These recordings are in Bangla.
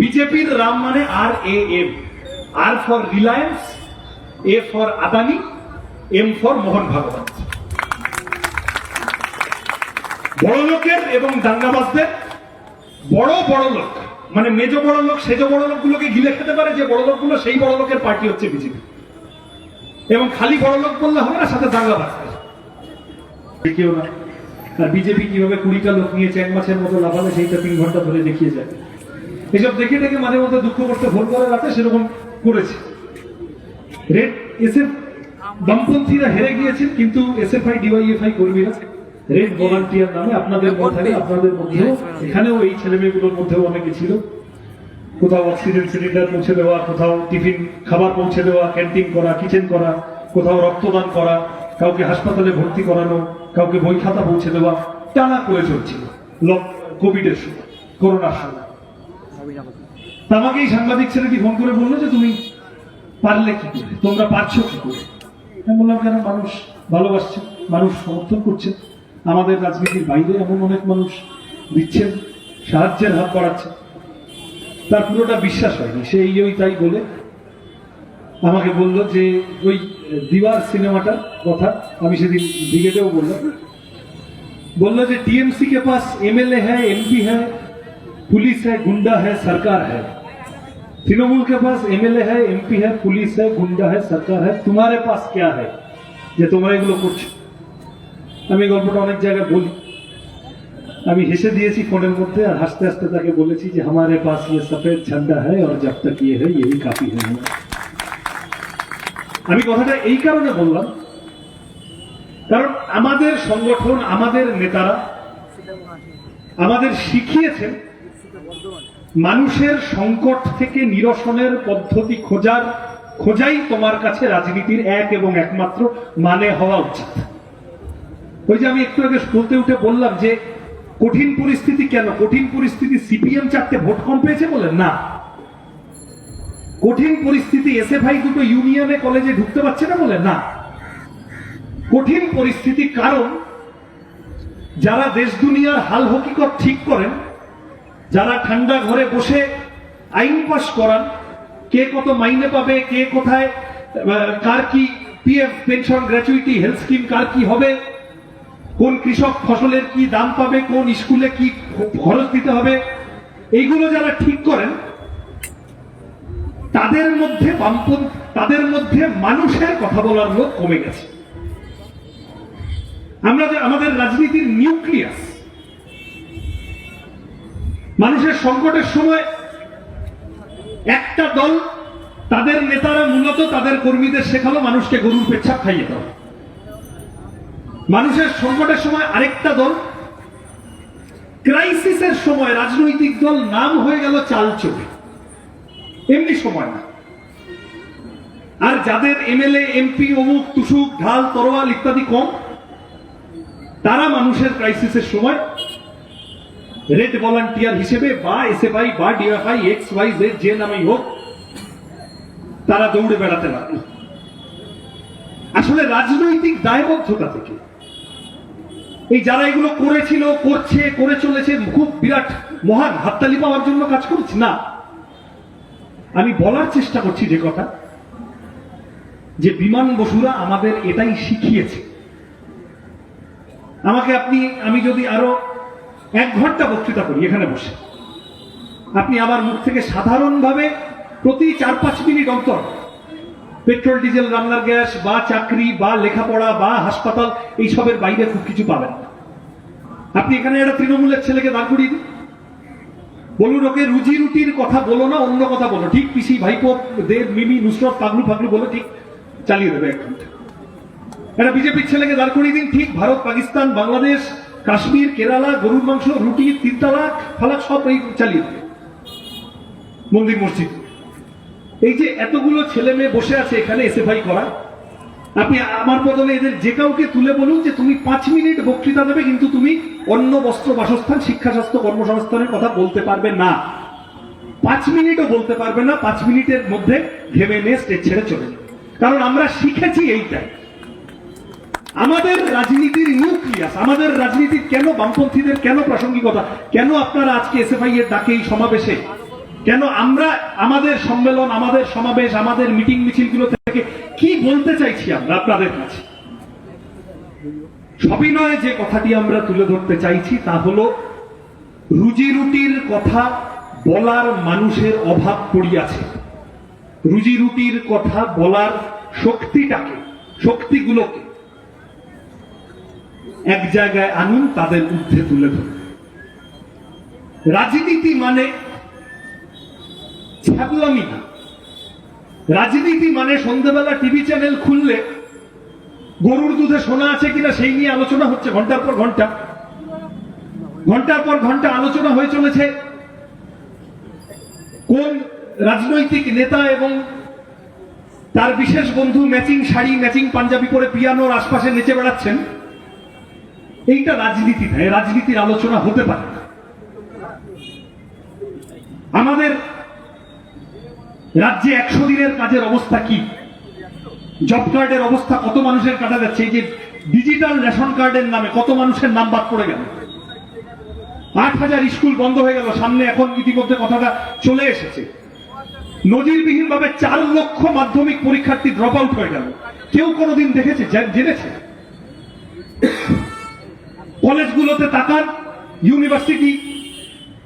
বিজেপির রাম মানে R A M. R for Reliance, A for Adani, M for Mohan Bhagwat. বড় লোকের এবং দাঙ্গাবাজদের, বড় বড় লোক মানে মেজ বড় লোক, সেজ বড় লোকগুলোকে গিলে খেতে পারে, যে বড় লোকগুলো সেই বড় লোকের পার্টি হচ্ছে বিজেপি। এবং খালি বড় লোক বললে হবে না, সাথে দাঙ্গাবাজ কেউ না। আর বিজেপি কীভাবে কুড়িটা লোক নিয়েছে, এক মাসের মতো লাফালে, সেইটা তিন ঘণ্টা ধরে দেখিয়ে যায়। এসব দেখে দেখে মাঝে মধ্যে দুঃখ করতে ভোট করে রাতে সেরকম করেছে। রেড এসএফ বামপন্থীরা হেরে গিয়েছেন, কিন্তু এসএফআই ডিওয়াইএফআই কর্মীরা রেড ভলান্টিয়ার নামে আপনাদের মধ্যে আপনাদের মধ্যেও এখানেও এই ছেলে মেয়েগুলোর মধ্যেও অনেকে ছিল। কোথাও অক্সিজেন সিলিন্ডার পৌঁছে দেওয়া, কোথাও টিফিন, খাবার পৌঁছে দেওয়া ক্যান্টিন করা কিচেন করা, কোথাও রক্তদান করা, কাউকে হাসপাতালে ভর্তি করানো, কাউকে বই খাতা পৌঁছে দেওয়া, টানা করে চলছিল। কোভিডের সময় করোনার সময়। আমাকে এই সাংবাদিক ছেলেটি ফোন করে বলল যে তুমি পারলে কি করে? তোমরা পারছ কি করে? আমি বললাম, কেন? মানুষ ভালোবাসছে, মানুষ সমর্থন করছে। আমাদের রাজনীতির বাইরে এমন অনেক মানুষ দিচ্ছেন, সাহায্যের হাত বাড়াচ্ছে। তার পুরোটা বিশ্বাস হয়নি। সে এই ওই তাই বলে আমাকে বলল যে, ওই দিবার সিনেমাটার কথা আমি সেদিন ব্রিগেডেও বললাম। বলল যে টিএমসি কে পাস এমএলএ হ্যাঁ এমপি হ্যাঁ পুলিশ হ্যাঁ গুন্ডা হ্যাঁ সরকার হ্যাঁ तृणमूल के पास एमएलए है एमपी है पुलिस है गुंडा है सरकार है तुम्हारे पास क्या है যে তোমরা এগুলো করছো আমি গল্পটা অনেক জায়গায় বলি আমি হেসে দিয়েছি ফোনের মধ্যে আর হাসতে হাসতে তাকে বলেছি যে हमारे पास ये सफेद झंडा है और जब तक ये है यही काफी है আমি কথাটা এই কারণে বললাম কারণ আমাদের সংগঠন আমাদের নেতারা আমাদের শিখিয়েছেন মানুষের সংকট থেকে নিরসনের পদ্ধতি খোঁজার, খোঁজাই তোমার কাছে রাজনীতির এক এবং একমাত্র মানে হওয়া উচিত। ওই যে আমি একটু আগে বলতে উঠে বললাম যে, কঠিন পরিস্থিতি কেন? কঠিন পরিস্থিতি সিপিএম চারটে ভোট কম পেয়েছে বলে না। কঠিন পরিস্থিতি এসে ভাই দুটো ইউনিয়নে কলেজে ঢুকতে পারছে না বলে না। কঠিন পরিস্থিতি কারণ, যারা দেশ দুনিয়ার হাল হকিকত ঠিক করেন যারা ঠান্ডা ঘরে বসে আইন পাস করান, কে কত মাইনে পাবে, কে কোথায় কার কি PF, pension, gratuity, health scheme, কার কি হবে, কোন কৃষক ফসলের কি দাম পাবে, কোন স্কুলে কি খরচ দিতে হবে, এইগুলো যারা ঠিক করেন, তাদের মধ্যে তাদের মধ্যে মানুষের কথা বলার লোক কমে গেছে। আমরা যে আমাদের রাজনীতির নিউক্লিয়াস মানুষের সংকটের সময় একটা দল, তাদের নেতারা মূলত তাদের কর্মীদের শেখালো মানুষকে গরুর পেচ্ছাপ খাইয়ে দাও। মানুষের সংকটের সময় আরেকটা দল, ক্রাইসিসের সময় রাজনৈতিক দল নাম হয়ে গেল চাল চোখে এমনি সময় না। আর যাদের এমএলএ, এমপি, অমুক তুসুক ঢাল, তরোয়াল ইত্যাদি কম, তারা মানুষের ক্রাইসিসের সময় রেড ভলান্টিয়ার হিসেবে বা এস এসএফআই বা ডিএফআই এক্স ওয়াই, জেড, যে নামেই হোক, তারা দৌড়ে বেড়াতে লাগল আসলে রাজনৈতিক দায়বদ্ধতা থেকে, এই যারা এগুলো করেছিল, করছে, করে চলেছে, খুব বিরাট, মহান হাততালি পাওয়ার জন্য কাজ করছে, না। আমি বলার চেষ্টা করছি যে কথা, যে বিমান বসুরা আমাদের এটাই শিখিয়েছে। আমাকে আপনি, আমি যদি আরও এক ঘণ্টা বক্তৃতা করি, এখানে বসে। আপনি আমার মুখ থেকে সাধারণভাবে প্রতি চার পাঁচ মিনিট অন্তর পেট্রোল, ডিজেল, রান্নার গ্যাস, বা চাকরি, বা লেখাপড়া, বা হাসপাতাল, এইসবের বাইরে খুব কিছু পাবেন আপনি এখানে একটা তৃণমূলের ছেলেকে দাঁড় করিয়ে দিন। বলুন, ওকে রুজি রুটির কথা বলো না, অন্য কথা বলো। ঠিক পিসি, ভাইপো, দেব, মিমি, নুসরত, পাগলু পাগলু বলো, ঠিক চালিয়ে দেবে এক ঘণ্টা। একটা বিজেপির ছেলেকে দাঁড় করিয়ে দিন, ঠিক ভারত, পাকিস্তান, বাংলাদেশ কাশ্মীর, কেরালা, গরুর মাংস, রুটি তিন তালাক ফালাক সব এই চালিয়ে দেবে। মন্দির মসজিদ। এই যে এতগুলো ছেলে মেয়ে বসে আছে এখানে এসে ভাই করা, আপনি আমার বদলে এদের যে কাউকে তুলে বলুন যে তুমি পাঁচ মিনিট বক্তৃতা দেবে, কিন্তু তুমি অন্য বস্ত্র বাসস্থান, শিক্ষা, স্বাস্থ্য, কর্মসংস্থানের কথা বলতে পারবে না। পাঁচ মিনিটও বলতে পারবে না, পাঁচ মিনিটের মধ্যে ঘেমে নিয়ে স্টেজ ছেড়ে চলে কারণ আমরা শিখেছি এইটাই। আমাদের রাজনীতির নিউক্লিয়াস, আমাদের রাজনীতির কেন বামপন্থীদের কেন প্রাসঙ্গিকতা, কেন আপনারা আজকে এসএফআই এর ডাকে এই সমাবেশে? কেন আমরা আমাদের সম্মেলন, আমাদের সমাবেশ, আমাদের মিটিং মিছিলগুলো থেকে কি বলতে চাইছি আমরা আপনাদের কাছে? সবিনয়ে যে কথাটি আমরা তুলে ধরতে চাইছি তা হলো রুজি রুটির কথা বলার মানুষের অভাব পড়িয়াছে। রুজি রুটির কথা বলার শক্তিটাকে, শক্তিগুলোকে এক জায়গায় আনুন, তাদের ঊর্ধ্বে তুলে ধরুন। রাজনীতি মানে ছ্যাবলামি না। রাজনীতি মানে সন্ধ্যাবেলা টিভি চ্যানেল খুললে গরুর দুধে সোনা আছে কিনা সেই নিয়ে আলোচনা হচ্ছে ঘণ্টার পর ঘণ্টা। ঘণ্টার পর ঘণ্টা আলোচনা হয়ে চলেছে। কোন রাজনৈতিক নেতা এবং তার বিশেষ বন্ধু ম্যাচিং শাড়ি, ম্যাচিং পাঞ্জাবি পরে পিয়ানোর আশপাশে নেচে বেড়াচ্ছেন? এইটা রাজনীতি না, এই রাজনীতির আলোচনা হতে পারে আমাদের রাজ্যে একশো দিনের কাজের অবস্থা কি? জব কার্ডের অবস্থা কত মানুষের কাটা যাচ্ছে? এই যে ডিজিটাল রেশন কার্ডের নামে কত মানুষের নাম বাদ পড়ে গেল? আট হাজার স্কুল বন্ধ হয়ে গেল, সামনে এখন ইতিমধ্যে কথাটা চলে এসেছে। নজিরবিহীন ভাবে চার লক্ষ মাধ্যমিক পরীক্ষার্থী ড্রপ আউট হয়ে গেল। কেউ কোনোদিন দেখেছে? জেনেছে? কলেজগুলোতে তাকান ইউনিভার্সিটি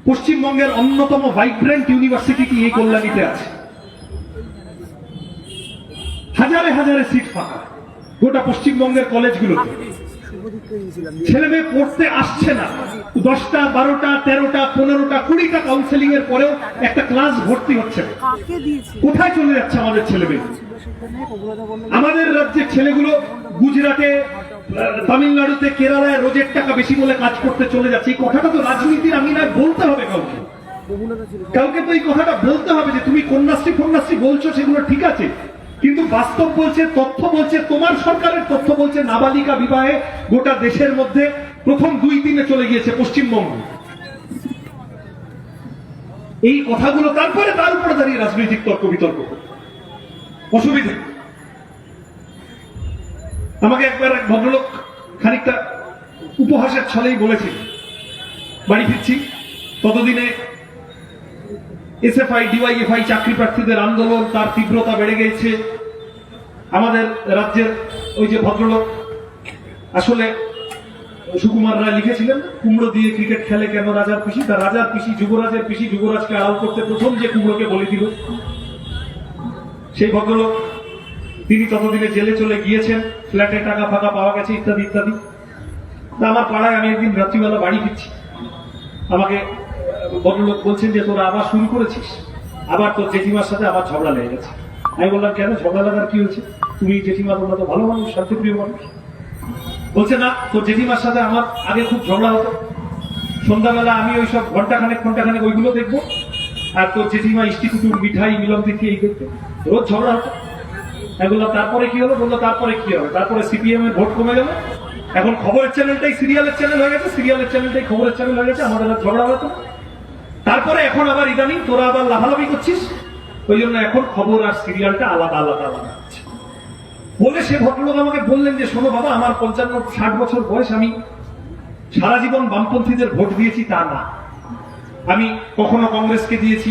পশ্চিমবঙ্গের অন্যতম ভাইব্রেন্ট ইউনিভার্সিটি কি এই কল্যাণীতে আছে? হাজারে হাজারে সিট ফাঁকা। গোটা পশ্চিমবঙ্গের কলেজগুলোতে। ছেলে মেয়ে পড়তে আসছে না। দশটা বারোটা তেরোটা পনেরোটা কুড়িটা কাউন্সেলিং এর পরেও একটা ক্লাস ভর্তি হচ্ছে কোথায় চলে যাচ্ছে আমাদের ছেলে মেয়ে? আমাদের রাজ্যের ছেলেগুলো গুজরাটে তামিলনাড়ুতে কেরালায় রোজের টাকা বেশি বলে কাজ করতে চলে যাচ্ছে এই কথাটা তো রাজনীতির আমি না বলতে হবে কাউকে কাউকে তো এই কথাটা বলতে হবে যে তুমি কন্যাশ্রী কন্যাশ্রী বলছো, সেগুলো ঠিক আছে কিন্তু বাস্তব বলছে, তথ্য বলছে, তোমার সরকারের তথ্য বলছে, নাবালিকা বিবাহে গোটা দেশের মধ্যে প্রথম দুই দিনে চলে গিয়েছে পশ্চিমবঙ্গ এই কথাগুলো তারপরে তার উপরে দাঁড়িয়ে রাজনৈতিক তর্ক বিতর্ক। অসুবিধে। আমাকে একবার এক ভদ্রলোক খানিকটা উপহাসের ছলেই বলেছিল বাড়ি ফিরছি। ততদিনে এস এফ এসএফআই, ডিওয়াইএফআই চাকরি প্রার্থীদের আন্দোলন, তার তীব্রতা বেড়ে গেছে। আমাদের রাজ্যের ওই যে ভদ্রলোক, আসলে সুকুমার রায় লিখেছিলেন, কুমড়ো দিয়ে ক্রিকেট খেলে কেন রাজার পিসি? তার রাজার পিসি, যুবরাজের পিসি, যুবরাজকে আড়াল করতে প্রথম যে কুমড়োকে বলে দিল, সেই ভদ্রলোক, তিনি ততদিনে জেলে চলে গিয়েছেন। ফ্ল্যাটে টাকা ফাঁকা পাওয়া গেছে, ইত্যাদি ইত্যাদি। আমার পাড়ায় আমি একদিন রাত্রিবেলা বাড়ি ফিরছি। আমাকে ভদ্রলোক বলছেন যে, তোরা আবার শুরু করেছিস? আবার তোর জেঠিমার সাথে আবার ঝগড়া লেগে গেছে। আমি বললাম, কেন? ঝগড়া লাগার কি হয়েছে? তুমি জেঠিমা, তোমরা তো ভালো মানুষ, শান্তিপ্রিয় মানুষ। বলছে, না, তোর জেঠিমার সাথে আমার আগে খুব ঝগড়া হতো। সন্ধ্যাবেলা আমি ওই সব ঘণ্টা খানেক ঘণ্টা খানেক ওইগুলো দেখব, আর তোর জেঠিমা, ইষ্টি কুটুর, মিঠাই, মিলন দেখি এই দেখতো রোজ ঝগড়া হতো। বললাম তারপরে কি হলো? বলল তারপরে কি হবে? তারপরে সিপিএম এর ভোট কমে গেল। এখন খবরের চ্যানেলটাই সিরিয়ালের চ্যানেল হয়ে গেছে। সিরিয়ালের চ্যানেলটাই খবরের চ্যানেল হয়ে গেছে। আমাদের ঝগড়া হতো তারপরে এখন আবার ইদানিং তোরা আবার লাভালাভি করছিস। ওই জন্য এখন খবর আর সিরিয়ালটা আলাদা আলাদা আলাদা বলে সে ভদ্রলোক আমাকে বললেন যে, শোনো বাবা, আমার পঞ্চান্ন, ষাট বছর বয়স, আমি সারা জীবন বামপন্থীদের ভোট দিয়েছি, তা না। আমি কখনো কংগ্রেসকে দিয়েছি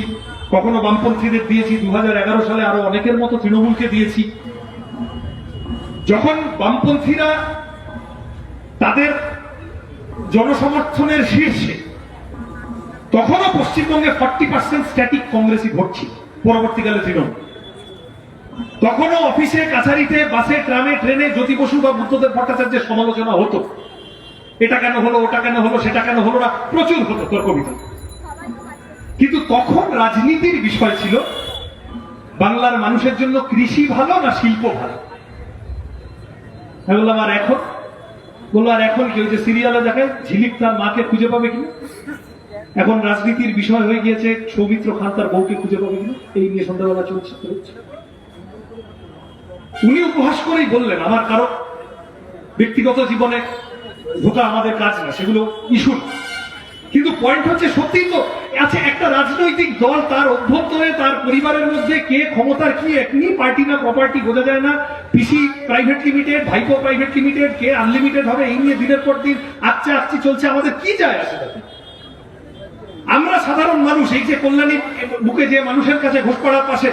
কখনো বামপন্থীদের দিয়েছি দু হাজার এগারো সালে আরও অনেকের মতো তৃণমূলকে দিয়েছি। যখন বামপন্থীরা তাদের জনসমর্থনের শীর্ষে, তখনও পশ্চিমবঙ্গে ফর্টি পার্সেন্ট স্ট্যাটিক কংগ্রেসই ভোট ছিল, পরবর্তীকালে তৃণমূল। তখনও অফিসে, কাছারিতে, বাসে, ট্রামে, ট্রেনে জ্যোতি বসু বা বুদ্ধদেব ভট্টাচার্যের সমালোচনা হতো। এটা কেন হলো, ওটা কেন হলো, সেটা কেন হলো না, প্রচুর হতো তর্ক বিতর্ক কিন্তু তখন রাজনীতির বিষয় ছিল, বাংলার মানুষের জন্য কৃষি ভালো না শিল্প ভালো? বললাম, আর এখন? বলল, আর এখন কেউ যে সিরিয়ালে দেখে ঝিলিক তার মাকে খুঁজে পাবে কিনা? এখন রাজনীতির বিষয় হয়ে গিয়েছে, সৌমিত্র খান তার বউকে খুঁজে পাবে কিনা? এই নিয়ে সন্ধ্যাবেলা চলছে। উনি উপহাস করেই বললেন, আমার কারও ব্যক্তিগত জীবনে ঢোকা আমাদের কাজ না, সেগুলো ইস্যু কিন্তু পয়েন্ট হচ্ছে সত্যি তো আছে একটা রাজনৈতিক দল তার অভ্যন্তরে, তার পরিবারের মধ্যে কে ক্ষমতার কি একনি পার্টি না প্রপার্টি বোঝা যায় না। পিসি প্রাইভেট লিমিটেড, ভাইপো প্রাইভেট লিমিটেড, কে আনলিমিটেড হবে, এই নিয়ে দিনের পর দিন আচ্ছা আচ্ছি চলছে। আমাদের কি যায় আসে তাতে? আমরা সাধারণ মানুষ, এই যে কল্যাণী বুকে যে মানুষের কাছে ঘোষপাড়ার পাশে,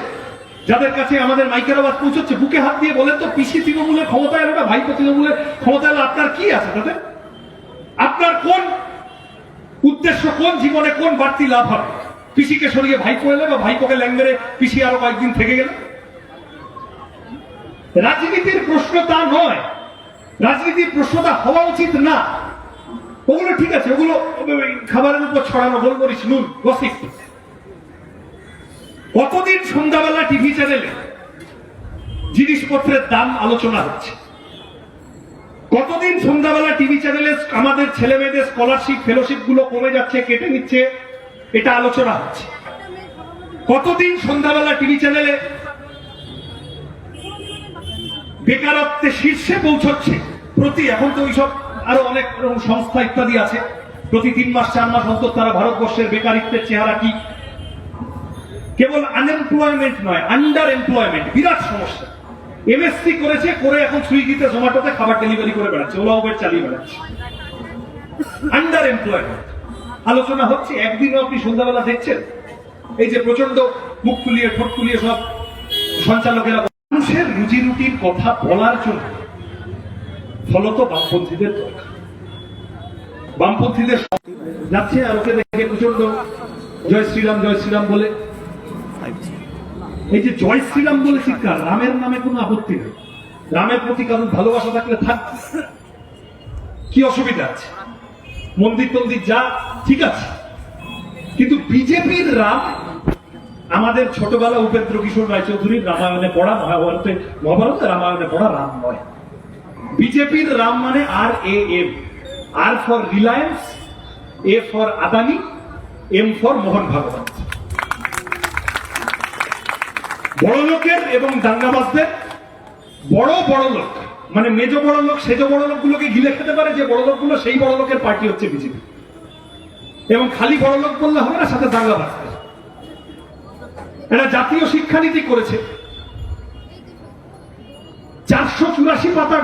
যাদের কাছে আমাদের মাইকের আওয়াজ পৌঁছচ্ছে, বুকে হাত দিয়ে বলেন তো, পিসি তৃণমূলের ক্ষমতায় এলো না, ভাইপো তৃণমূলের ক্ষমতা এলো, আপনার কি আছে তাতে? আপনার কোন উদ্দেশ্য, কোন জীবনে কোন বাড়তি লাভ হবে? পিসিকে সরিয়ে ভাইপো এলে বা ভাইপোকে ল্যাংমেরে পিসি আরও কয়েকদিন থেকে গেল। রাজনীতির প্রশ্ন তা নয়। রাজনীতির প্রশ্নটা হওয়া উচিত না। ওগুলো ঠিক আছে, ওগুলো খাবারের উপর ছড়ানো, গোলমরিচ, নুন, গসিপ। কতদিন সন্ধ্যাবেলা টিভি চ্যানেলে জিনিসপত্রের দাম আলোচনা হচ্ছে? কতদিন সন্ধ্যাবেলা টিভি চ্যানেলে আমাদের ছেলে মেয়েদের স্কলারশিপ ফেলোশিপগুলো কমে যাচ্ছে, কেটে নিচ্ছে? এটা আলোচনা হচ্ছে। কতদিন সন্ধ্যাবেলা টিভি চ্যানেলে বেকারত্বে শীর্ষে পৌঁছচ্ছে? প্রতি এখন তো ওইসব আরও অনেক সংস্থা ইত্যাদি আছে। প্রতি তিন মাস, চার মাস অন্তর তারা ভারতবর্ষের বেকারিত্বের চেহারা কি? কেবল আনএমপ্লয়মেন্ট নয় আন্ডার এমপ্লয়মেন্ট বিরাট সমস্যা। এমএসসি করেছে, করে এখন সুইগিতে, জোম্যাটোতে খাবার ডেলিভারি করে বেড়াচ্ছে ওলা উবের চালিয়ে বেড়াচ্ছে। আন্ডার এমপ্লয়মেন্ট আলোচনা হচ্ছে, একদিনও আপনি সন্ধ্যাবেলা দেখছেন? এই যে প্রচণ্ড মুখ ফুলিয়ে, ঠোঁট ফুলিয়ে সব সঞ্চালকেরা মানুষের রুজি রুটির কথা বলার জন্য ফলত বামপন্থীদের দরকার। বামপন্থীদের যাচ্ছে আর ওকে দেখে প্রচণ্ড জয় শ্রীরাম জয় শ্রীরাম বলে। এই যে জয় শ্রীরাম বলে চিৎকার, রামের নামে কোনো আপত্তি নেই। রামের প্রতি কারোর ভালোবাসা থাকলে থাক। কি অসুবিধা আছে? মন্দির টন্দির যা, ঠিক আছে। কিন্তু বিজেপির রাম, আমাদের ছোটবেলা উপেন্দ্র কিশোর রায়চৌধুরীর রামায়ণে পড়া, মহাভারতে মহাভারতে রামায়ণে পড়া রাম নয়। বিজেপির রাম মানে R A M. R for Reliance, A for Adani, M for Mohan Bhagwat. বড় লোকের এবং দাঙ্গাবাজদের, বড় বড় লোক মানে মেজ বড় লোক, সেজ বড় লোকগুলোকে গিলে খেতে পারে, যে বড় লোকগুলো সেই বড় লোকের পার্টি হচ্ছে বিজেপি এবং খালি বড় লোক বললে হবে না, সাথে দাঙ্গা দাঙ্গাবাজ এটা জাতীয় শিক্ষানীতি করেছে। চারশো চুরাশি পাতার